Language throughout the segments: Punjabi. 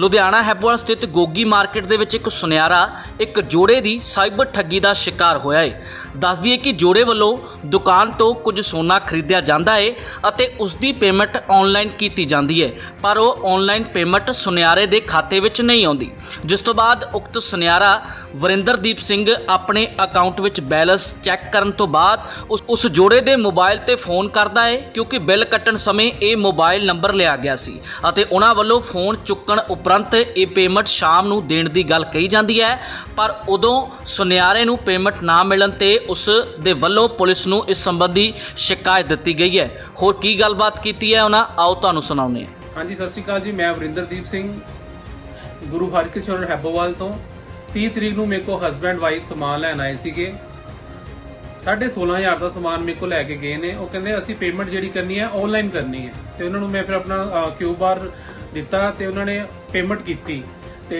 ਲੁਧਿਆਣਾ ਹੈਪੋਵਾਲ ਸਥਿਤ ਗੋਗੀ ਮਾਰਕੀਟ ਦੇ ਵਿੱਚ ਇੱਕ ਸੁਨਿਆਰਾ ਇੱਕ ਜੋੜੇ ਦੀ ਸਾਈਬਰ ਠੱਗੀ ਦਾ ਸ਼ਿਕਾਰ ਹੋਇਆ ਹੈ ਦੱਸਦੀ ਹੈ ਕਿ ਜੋੜੇ ਵੱਲੋਂ ਦੁਕਾਨ ਤੋਂ ਕੁਝ ਸੋਨਾ ਖਰੀਦਿਆ ਜਾਂਦਾ ਹੈ ਅਤੇ ਉਸ ਦੀ ਪੇਮੈਂਟ ਆਨਲਾਈਨ ਕੀਤੀ ਜਾਂਦੀ ਹੈ ਪਰ ਉਹ ਆਨਲਾਈਨ ਪੇਮੈਂਟ ਸੁਨਿਆਰੇ ਦੇ ਖਾਤੇ ਵਿੱਚ ਨਹੀਂ ਆਉਂਦੀ। ਜਿਸ ਤੋਂ ਬਾਅਦ ਉਕਤ ਸੁਨਿਆਰਾ ਵਰਿੰਦਰਦੀਪ ਸਿੰਘ ਆਪਣੇ ਅਕਾਊਂਟ ਵਿੱਚ ਬੈਲੈਂਸ ਚੈੱਕ ਕਰਨ ਤੋਂ ਬਾਅਦ ਉਸ ਉਸ ਜੋੜੇ ਦੇ ਮੋਬਾਈਲ ਤੇ ਫੋਨ ਕਰਦਾ ਹੈ ਕਿਉਂਕਿ ਬਿੱਲ ਕੱਟਣ ਸਮੇਂ ਇਹ ਮੋਬਾਈਲ ਨੰਬਰ ਲਿਆ ਗਿਆ ਸੀ ਅਤੇ ਉਹਨਾਂ ਵੱਲੋਂ ਫੋਨ ਚੁੱਕਣ ਉਪਰੰਤ ਇਹ ਪੇਮੈਂਟ ਸ਼ਾਮ ਨੂੰ ਦੇਣ ਦੀ ਗੱਲ ਕਹੀ ਜਾਂਦੀ ਹੈ। ਪਰ ਉਦੋਂ ਸੁਨਿਆਰੇ ਨੂੰ ਪੇਮੈਂਟ ਨਾ ਮਿਲਣ ਤੇ ਉਸ ਦੇ ਵੱਲੋਂ ਪੁਲਿਸ ਨੂੰ ਇਸ ਸੰਬੰਧੀ ਸ਼ਿਕਾਇਤ ਦਿੱਤੀ ਗਈ ਹੈ। ਹੋਰ ਕੀ ਗੱਲਬਾਤ ਕੀਤੀ ਹੈ ਉਹਨਾਂ? ਆਓ ਤੁਹਾਨੂੰ ਸੁਣਾਉਂਦੇ ਹਾਂ। ਹਾਂਜੀ, ਸਤਿ ਸ਼੍ਰੀ ਅਕਾਲ ਜੀ। ਮੈਂ ਵਰਿੰਦਰਦੀਪ ਸਿੰਘ, ਗੁਰੂ ਹਰਕ੍ਰਿਸ਼ਨ ਹੈਬੋਵਾਲ ਤੋਂ। 30 ਤਰੀਕ ਨੂੰ ਮੇਰੇ ਕੋ ਹਸਬੈਂਡ ਵਾਈਫ ਸਮਾਨ ਲੈਣ ਆਏ ਸੀਗੇ। 16500 ਦਾ ਸਮਾਨ ਮੇਰੇ ਕੋ ਲੈ ਕੇ ਗਏ ਨੇ। ਉਹ ਕਹਿੰਦੇ, ਅਸੀਂ ਪੇਮੈਂਟ ਜਿਹੜੀ ਕਰਨੀ ਹੈ ਆਨਲਾਈਨ ਕਰਨੀ ਹੈ। ਤੇ ਉਹਨਾਂ ਨੂੰ ਮੈਂ ਫਿਰ ਆਪਣਾ ਕਿਊ ਬਾਰ ਦਿੱਤਾ ਤੇ ਉਹਨਾਂ ਨੇ ਪੇਮੈਂਟ ਕੀਤੀ। ਤੇ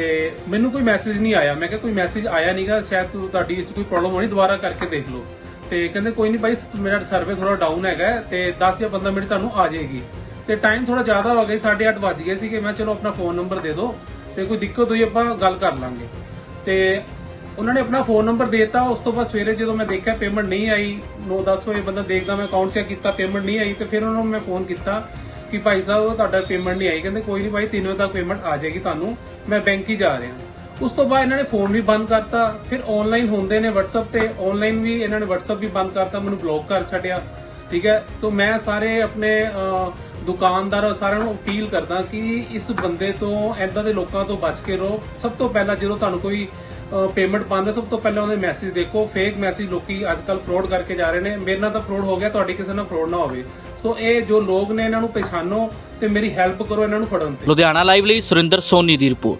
ਮੈਨੂੰ ਕੋਈ ਮੈਸੇਜ ਨਹੀਂ ਆਇਆ। ਮੈਂ ਕਿਹਾ, ਕੋਈ ਮੈਸੇਜ ਆਇਆ ਨਹੀਂਗਾ ਸ਼ਾਇਦ ਤੂੰ, ਤੁਹਾਡੀ ਵਿੱਚ ਕੋਈ ਪ੍ਰੋਬਲਮ ਹੋਣੀ, ਦੁਬਾਰਾ ਕਰਕੇ ਦੇਖ ਲਓ। ਤੇ ਕਹਿੰਦੇ, ਕੋਈ ਨਹੀਂ ਭਾਈ ਮੇਰਾ ਸਰਵੇ ਥੋੜਾ ਡਾਊਨ ਹੈਗਾ ਹੈ ਤੇ 10 ਜਾਂ 15 ਮਿੰਟ ਤੁਹਾਨੂੰ ਆ ਜਾਏਗੀ। ਤੇ ਟਾਈਮ ਥੋੜਾ ਜ਼ਿਆਦਾ ਹੋ ਗਿਆ 8:30 ਵੱਜ ਗਏ ਸੀਗੇ। ਮੈਂ ਚਲੋ, ਆਪਣਾ ਫੋਨ ਨੰਬਰ ਦੇ ਦਿਓ ਤੇ ਕੋਈ ਦਿੱਕਤ ਹੋਈ, ਆਪਾਂ ਗੱਲ ਕਰ ਲਾਂਗੇ। ਤੇ ਉਹਨਾਂ ਨੇ ਆਪਣਾ ਫੋਨ ਨੰਬਰ ਦੇਤਾ। ਉਸ ਤੋਂ ਬਾਅਦ ਸਵੇਰੇ ਜਦੋਂ ਮੈਂ ਦੇਖਿਆ ਪੇਮੈਂਟ ਨਹੀਂ ਆਈ 9-10 ਵਜੇ ਬੰਦਾ ਦੇਖਦਾ, ਮੈਂ ਅਕਾਊਂਟ ਚੈੱਕ ਕੀਤਾ ਪੇਮੈਂਟ ਨਹੀਂ ਆਈ ਤੇ ਫਿਰ ਉਹਨਾਂ ਨੂੰ ਮੈਂ ਫੋਨ ਕੀਤਾ ਕਿ ਭਾਈ ਸਾਹਿਬ, ਤੁਹਾਡਾ ਪੇਮੈਂਟ ਨਹੀਂ ਆਈ। ਕਹਿੰਦੇ, ਕੋਈ ਨਹੀਂ ਭਾਈ 3 ਵਜੇ ਤੱਕ ਪੇਮੈਂਟ ਆ ਜਾਏਗੀ ਤੁਹਾਨੂੰ। ਮੈਂ ਬੈਂਕ ਹੀ ਜਾ ਰਿਹਾ ਉਸ ਤੋਂ ਬਾਅਦ ਇਹਨਾਂ ਨੇ ਫੋਨ ਵੀ ਬੰਦ ਕਰਤਾ। ਫਿਰ ਆਨਲਾਈਨ ਹੁੰਦੇ ਨੇ WhatsApp ਤੇ। ਆਨਲਾਈਨ ਵੀ ਇਹਨਾਂ ਨੇ WhatsApp ਵੀ ਬੰਦ ਕਰਤਾ। ਮੈਨੂੰ ਬਲੌਕ ਕਰ ਛੱਡਿਆ। ਠੀਕ ਹੈ? ਤਾਂ ਮੈਂ ਸਾਰੇ ਆਪਣੇ ਦੁਕਾਨਦਾਰ ਸਾਰਿਆਂ ਨੂੰ ਅਪੀਲ ਕਰਦਾ ਕਿ ਇਸ ਬੰਦੇ ਤੋਂ ਐਦਾਂ ਦੇ ਲੋਕਾਂ ਤੋਂ ਬਚ ਕੇ ਰਹੋ। ਸਭ ਤੋਂ ਪਹਿਲਾਂ ਜਦੋਂ ਤੁਹਾਨੂੰ ਕੋਈ ਪੇਮੈਂਟ ਪਾਉਂਦਾ, ਸਭ ਤੋਂ ਪਹਿਲਾਂ ਉਹਦੇ ਮੈਸੇਜ ਦੇਖੋ। ਫੇਕ ਮੈਸੇਜ ਲੋਕੀ ਅੱਜਕੱਲ ਫਰਾਡ ਕਰਕੇ ਜਾ ਰਹੇ ਨੇ। ਮੇਰੇ ਨਾਲ ਤਾਂ ਫਰਾਡ ਹੋ ਗਿਆ, ਤੁਹਾਡੇ ਕਿਸੇ ਨਾਲ ਫਰਾਡ ਨਾ ਹੋਵੇ। ਸੋ ਇਹ ਜੋ ਲੋਕ ਨੇ, ਇਹਨਾਂ ਨੂੰ ਪਛਾਣੋ ਤੇ ਮੇਰੀ ਹੈਲਪ ਕਰੋ, ਇਹਨਾਂ ਨੂੰ ਫੜਨ ਤੇ। ਲੁਧਿਆਣਾ ਲਾਈਵ ਲਈ ਸੁਰਿੰਦਰ ਸੋਨੀ ਦੀ ਰਿਪੋਰਟ।